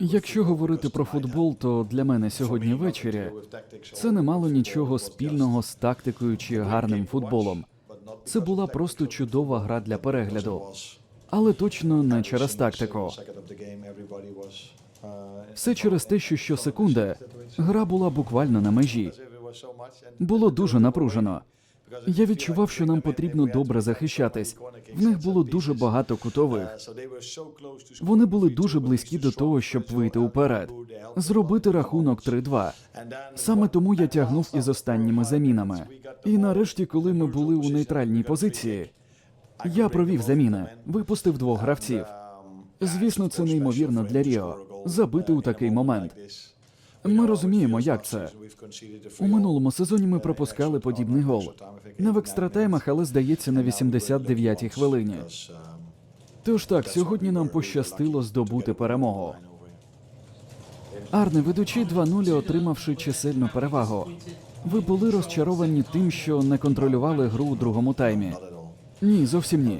Якщо говорити про футбол, то для мене сьогодні ввечері це не мало нічого спільного з тактикою чи гарним футболом. Це була просто чудова гра для перегляду, але точно не через тактику. Все через те, що щосекунди гра була буквально на межі. Було дуже напружено. Я відчував, що нам потрібно добре захищатись. В них було дуже багато кутових. Вони були дуже близькі до того, щоб вийти уперед, зробити рахунок 3-2. Саме тому я тягнув із останніми замінами. І нарешті, коли ми були у нейтральній позиції, я провів заміни, випустив двох гравців. Звісно, це неймовірно для Ріо забити у такий момент. Ми розуміємо, як це. У минулому сезоні ми пропускали подібний гол. Не в екстратаймах, але здається, на 89-й хвилині. Тож так, сьогодні нам пощастило здобути перемогу. Арне, ведучи 2-0, отримавши чисельну перевагу. Ви були розчаровані тим, що не контролювали гру у другому таймі. Ні, зовсім ні.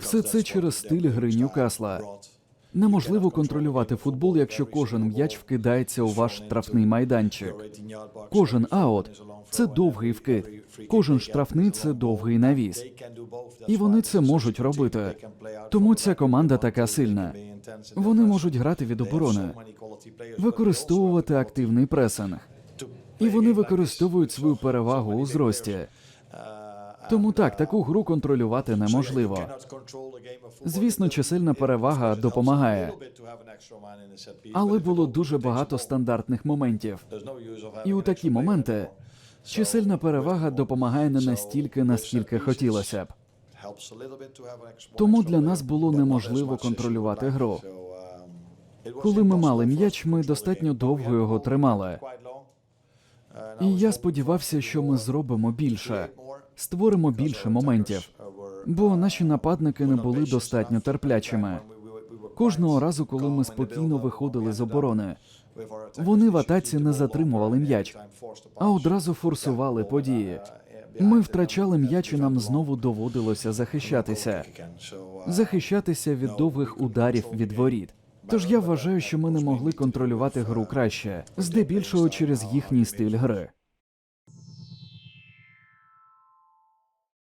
Все це через стиль гри Ньюкасла. Неможливо контролювати футбол, якщо кожен м'яч вкидається у ваш штрафний майданчик. Кожен аут це довгий вкид, кожен штрафний це довгий навіс. І вони це можуть робити. Тому ця команда така сильна. Вони можуть грати від оборони, використовувати активний пресинг. І вони використовують свою перевагу у зрості. Тому так, таку гру контролювати неможливо. Звісно, чисельна перевага допомагає, але було дуже багато стандартних моментів. І у такі моменти чисельна перевага допомагає не настільки, наскільки хотілося б. Тому для нас було неможливо контролювати гру. Коли ми мали м'яч, ми достатньо довго його тримали. І я сподівався, що ми зробимо більше, створимо більше моментів, бо наші нападники не були достатньо терплячими. Кожного разу, коли ми спокійно виходили з оборони, вони в атаці не затримували м'яч, а одразу форсували події. Ми втрачали м'яч, і нам знову доводилося захищатися, захищатися від довгих ударів від воріт. Тож я вважаю, що ми не могли контролювати гру краще, здебільшого через їхній стиль гри.